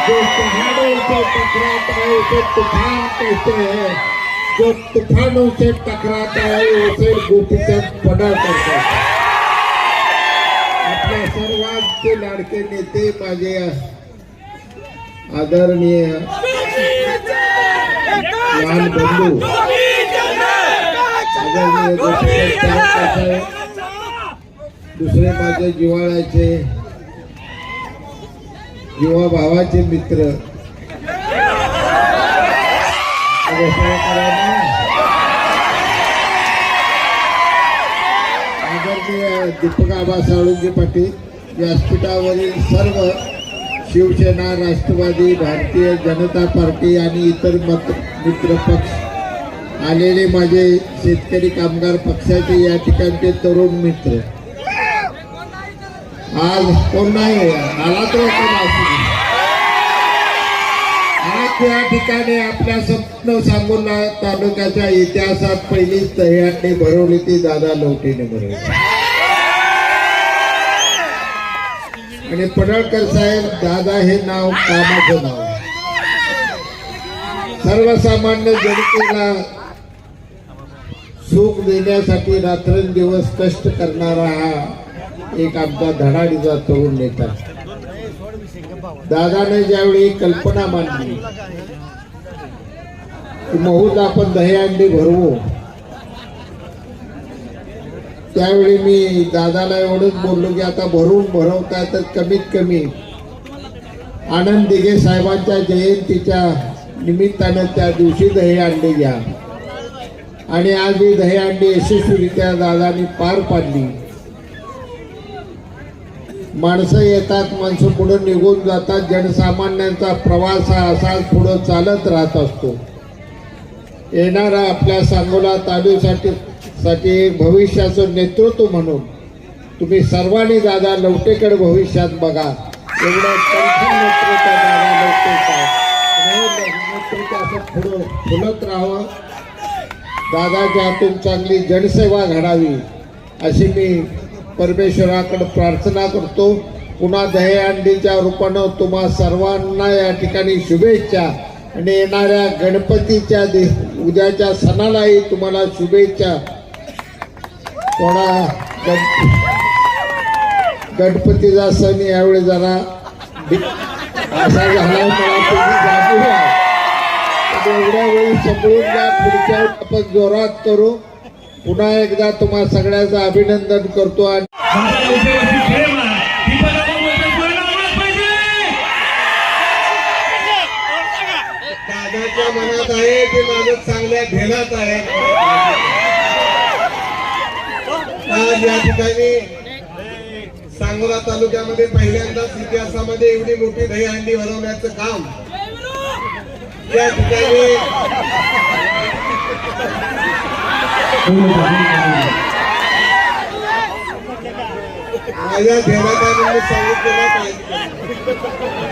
जो पहाड़ों से टकराता है उसे तूफान कहते हैं जो तूफानों से टकराता है उसे गोपीचंद पडळ करतात आपल्या सर्वांचे लाडके नेते माझे आदरणीय लहान बंधू आदरणीय गोपीचंद पडळकर साहेब दुसरे माझे जिव्हाळ्याचे युवा भावाचे मित्र. आदरणीय दीपक आबा साळुंगे पाटील व्यासपीठावरील सर्व शिवसेना राष्ट्रवादी भारतीय जनता पार्टी आणि इतर मत मित्र पक्ष आलेले माझे शेतकरी कामगार पक्षाचे या ठिकाणचे तरुण मित्र. आज कोण नाही आला तर आज या ठिकाणी आपल्या स्वप्न सांगून तालुक्याच्या इतिहासात पहिली दह्यांनी भरवली ती दादा लवटीने भरवली. आणि पडळकर साहेब दादा हे नाव कामाचं नाव सर्वसामान्य जनतेला सुख देण्यासाठी रात्रंदिवस कष्ट करणारा हा एक आमचा धडाडीचा तरुण नेता. दादाने ज्यावेळी कल्पना मांडली की महूत आपण दहीहंडी भरवू. त्यावेळी मी दादाला एवढंच बोललो की आता भरून भरवता तर कमीत कमी. आनंद दिघे साहेबांच्या जयंतीच्या निमित्तानं त्या दिवशी दहीहंडी घ्या. आणि आज ही दहीहंडी यशस्वीरित्या दादानी पार पाडली. माणसं येतात माणसं पुढे निघून जातात. जनसामान्यांचा प्रवास हा असाच पुढं चालत राहत असतो. येणारा आपल्या सांगोला तालुक्यासाठी साठी भविष्याचं नेतृत्व म्हणून तुम्ही सर्वांनी दादा लवटेकडे भविष्यात बघा. एवढं नेतृत्व दादा लवटेचं असं पुढं फुलत राहावं. दादाच्या हातून चांगली जनसेवा घडावी अशी मी परमेश्वराकडे प्रार्थना करतो. पुन्हा दहीहंडीच्या रूपानं तुम्हा सर्वांना या ठिकाणी शुभेच्छा. आणि येणाऱ्या गणपतीच्या दि उद्याच्या सणालाही तुम्हाला शुभेच्छा. थोडा गणपतीचा सण यावेळी जरा असा झाला मला तुम्ही एवढ्या वेळी समजून घ्या पुढच्या आपण जोरात करू. पुन्हा एकदा तुम्हा सगळ्याचं अभिनंदन करतो आणि दादाच्या मनात आहे की माझं चांगल्या ध्येनात आहे? आज या ठिकाणी सांगोला तालुक्यामध्ये पहिल्यांदाच इतिहासामध्ये एवढी मोठी दहीहंडी भरवण्याचं काम या ठिकाणी माझ्या म्हणून सांगितलेलं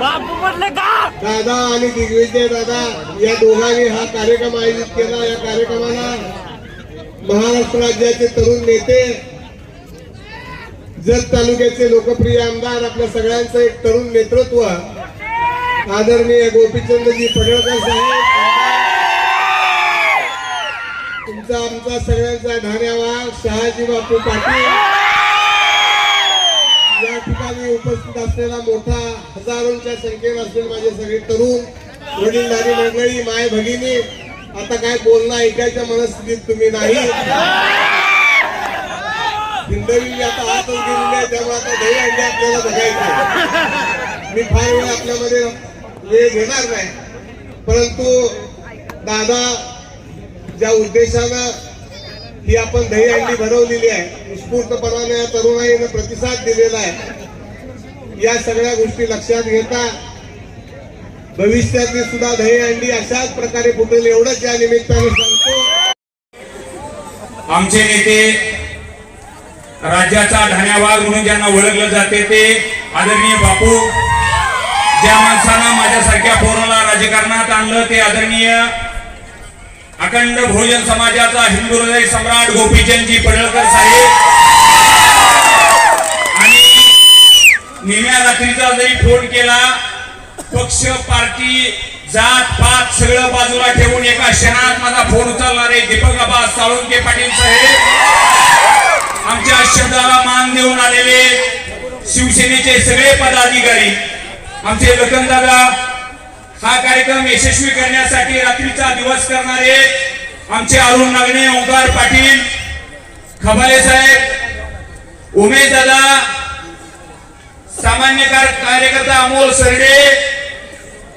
बापू म्हटले का? दादा आणि दिग्विजय दादा या दोघांनी हा कार्यक्रम आयोजित केला. या कार्यक्रमाला महाराष्ट्र राज्याचे तरुण नेते जत तालुक्याचे लोकप्रिय आमदार आपल्या सगळ्यांचं एक तरुण नेतृत्व आदरणीय गोपीचंदजी पडळकर साहेब. तुमचा आमचा सगळ्यांचा धन्यवाद शहाजी बापू पाटील. ठिकाणी उपस्थित असलेला मोठा हजारोंच्या संख्येत असलेले माझे सगळे तरुण वडीलधारी मंडळी माय भगिनी आता काय बोलणं ऐकायच्या मनस्थितीत तुम्ही नाही. हिंदवी आता आतच गेलेली आहे त्यामुळे आता दही अंडे आपल्याला बघायचे मी फार वेळ आपल्यामध्ये वेळ घेणार नाही. परंतु दादा ज्या उद्देशानं ही आपण दही अंडी भरवलेली आहे उत्स्फूर्तपणाने या तरुणाईनं प्रतिसाद दिलेला आहे या सगळ्या गोष्टी लक्षात घेता भविष्यातली सुद्धा दहीहंडी अशाच प्रकारे फुटेल एवढंच या निमित्ताने सांगतो. आमचे नेते राज्याचा धान्यावाग म्हणून ज्यांना ओळखलं जाते ते आदरणीय बापू ज्या माणसानं माझ्यासारख्या पोराला राजकारणात आणलं ते आदरणीय अखंड भोजन समाजाचा हिंदू हृदय सम्राट गोपीचंदजी पडळकर साहेब. निम्या रात्रीचा जरी फोन केला पक्ष पार्टी जात पात सगळं बाजूला ठेवून एका क्षणात माझा फोन उचलणारे दीपक आबा साळुंके पाटील साहेब आमच्या शब्दाला मान देऊन आलेले शिवसेनेचे सगळे पदाधिकारी आमचे लखनदादा हा कार्यक्रम यशस्वी करण्यासाठी रात्रीचा दिवस करणारे आमचे अरुण नागणे ओंकार पाटील खबाले साहेब उमेश दादा सामान्य कार्यकर्ता अमोल सरडे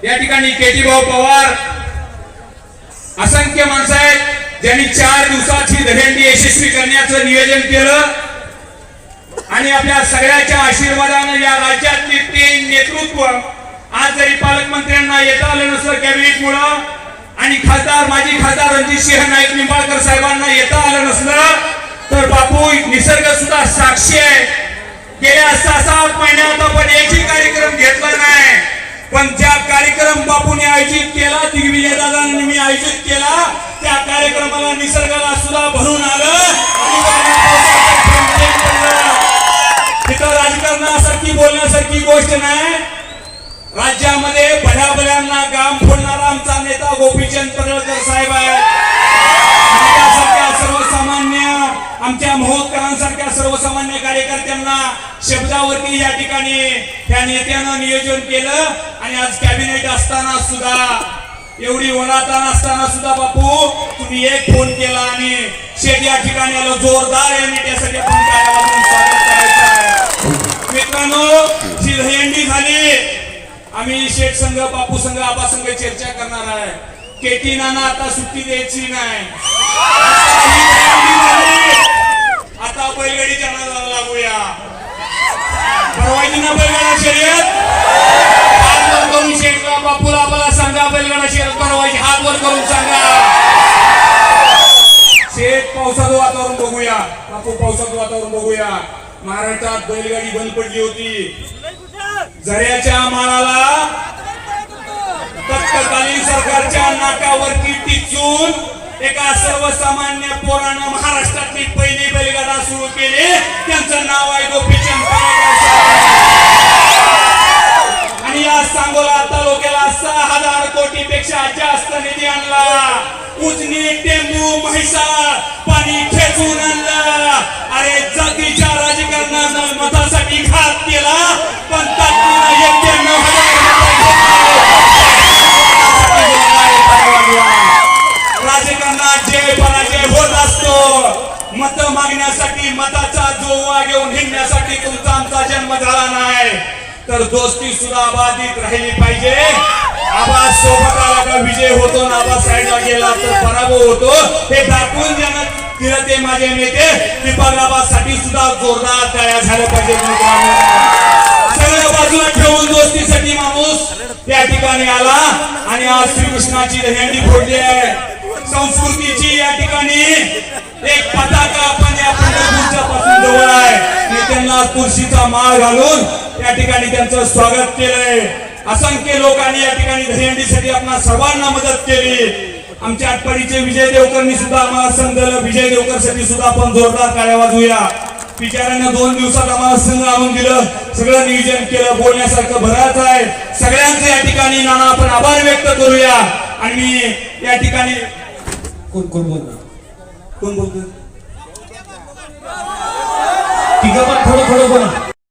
या ठिकाणी केटी भाऊ पवार असंख्य माणसं आहेत ज्यांनी चार दिवसात ही दहेंडी यशस्वी करण्याचं नियोजन केलं. आणि आपल्या सगळ्याच्या आशीर्वादानं या राज्यातले ते नेतृत्व आज जरी पालकमंत्र्यांना येता आलं नसलं कॅबिनेट मुळे आणि खासदार माजी खासदार रणजित सिंह नाईक निंबाळकर साहेबांना येता आलं नसलं तर बापू निसर्ग सुद्धा साक्षी आहे. गेल्या सहा सात महिन्यात आपण एकही कार्यक्रम घेतला नाही. पण ज्या कार्यक्रम बापूने आयोजित केला दिग्विजय दादांनी मी आयोजित केला. त्या कार्यक्रमाला निसर्गाला सुद्धा भरून आलं. तिथं राजकारणासारखी बोलण्यासारखी गोष्ट नाही. राज्यामध्ये भल्या भल्यांना काम नेत्यानं नियोजन केलं आणि आज कॅबिनेट असताना सुद्धा एवढी वनातान असताना सुद्धा बापू तुम्ही एक फोन केला आणि शेत या ठिकाणी आलो. जोरदार या नेत्यासाठी आपण स्वागत करायचं मित्रांनो ही झाली आम्ही शेठ संघ बापू संघ आबा संघ चर्चा करणार आहे. केटी नाना आता सुट्टी द्यायची नाही. महाराष्ट्रात बैलगाडी बंद पडली होती. झऱ्याच्या माळाला तत्कालीन सरकारच्या नाकावरती टिचून एका सर्वसामान्य पोरानं महाराष्ट्रातली पहिली बैलगाडा सुरू केली. त्यांचं नाव आहे गोपीचंद साहेब. आणि या सांगोला तालुक्याला सहा हजार कोटी पेक्षा जास्त निधी आणला. उजनी टेंबू म्हैसाळ तर दोस्ती सुद्धा अबाधित राहिली पाहिजे. आबा सोबत आला का विजय होतो ना आबा साईडला गेला तर पराभव होतो. हे दाखवून ज्यांना दिलं ते माझे नेते. दीपक सुद्धा जोरदार तयार झालं पाहिजे मित्रांनो. सगळ्या बाजूला ठेवून दोस्तीसाठी माणूस त्या ठिकाणी आला आणि आज श्रीकृष्णाची दहीहंडी फोडली आहे. संस्कृतीची या ठिकाणी एक पताका आपण या पंढरपूरच्या पासून जवळ आहे. नेत्यांना तुळशीचा माळ घालून या ठिकाणी त्यांचं स्वागत केलंय. असंख्य लोकांनी या ठिकाणी दहीहंडीसाठी आपल्या सर्वांना मदत केली. आमच्या आटपाडीचे विजय देवकरनी सुद्धा आम्हाला संघ दिलं विजय देवकरसाठी सुद्धा आपण जोरदार काळ्या वाजवूया. बिचाऱ्यांना दोन दिवसात आम्हाला संघ आणून दिलं. सगळं नियोजन केलं बोलण्यासारखं भरायचं आहे. सगळ्यांचे या ठिकाणी नाना आपण आभार व्यक्त करूया. आणि मी या ठिकाणी कोण कोण बोलतो कोण बोलतो तिघं पण थोडं थोडं बोला.